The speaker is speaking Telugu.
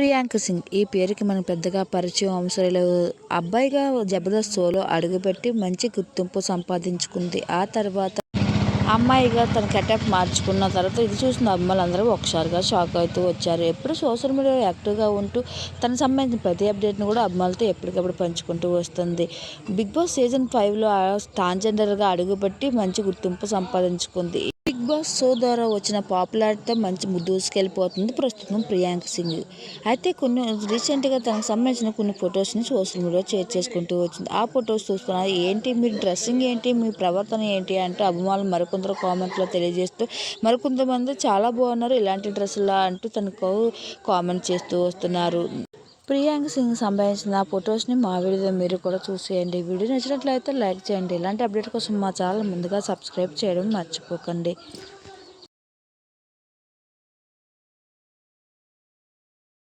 ప్రియాంక సింగ్ ఈ పేరుకి మనకు పెద్దగా పరిచయం అవసరం లేదు. అబ్బాయిగా జబర్దస్త్ షోలో అడుగుపెట్టి మంచి గుర్తింపు సంపాదించుకుంది. ఆ తర్వాత అమ్మాయిగా తన కెటప్ మార్చుకున్న తర్వాత ఇది చూసిన అమ్మాయిలు అందరూ ఒకసారిగా షాక్ అవుతూ వచ్చారు. ఎప్పుడు సోషల్ మీడియాలో యాక్టివ్గా ఉంటూ తనకు సంబంధించిన ప్రతి అప్డేట్ని కూడా అమ్మాయిలతో ఎప్పటికప్పుడు పంచుకుంటూ వస్తుంది. బిగ్ బాస్ సీజన్ ఫైవ్లో ట్రాన్స్జెండర్గా అడుగుపెట్టి మంచి గుర్తింపు సంపాదించుకుంది. బాస్ షో ద్వారా వచ్చిన పాపులారిటీతో మంచి దూసుకెళ్ళిపోతుంది ప్రస్తుతం ప్రియాంక సింగ్. అయితే కొన్ని రీసెంట్గా తనకు సంబంధించిన కొన్ని ఫొటోస్ని సోషల్ మీడియాలో షేర్ చేసుకుంటూ వచ్చింది. ఆ ఫొటోస్ చూస్తున్నారు. ఏంటి మీ డ్రెస్సింగ్ ఏంటి? మీ ప్రవర్తన ఏంటి? అంటే అభిమానులు మరికొందరు కామెంట్లో తెలియజేస్తూ మరికొంతమంది చాలా బాగున్నారు ఇలాంటి డ్రెస్సులా అంటూ తనకు కామెంట్ చేస్తూ వస్తున్నారు. ప్రియాంక సింగ్ సంబంధించిన ఫొటోస్ని మా వీడియో మీరు కూడా చూసేయండి. వీడియో నచ్చినట్లయితే లైక్ చేయండి. ఇలాంటి అప్డేట్ కోసం మా ఛానల్ ముందుగా సబ్స్క్రైబ్ చేయడం మర్చిపోకండి.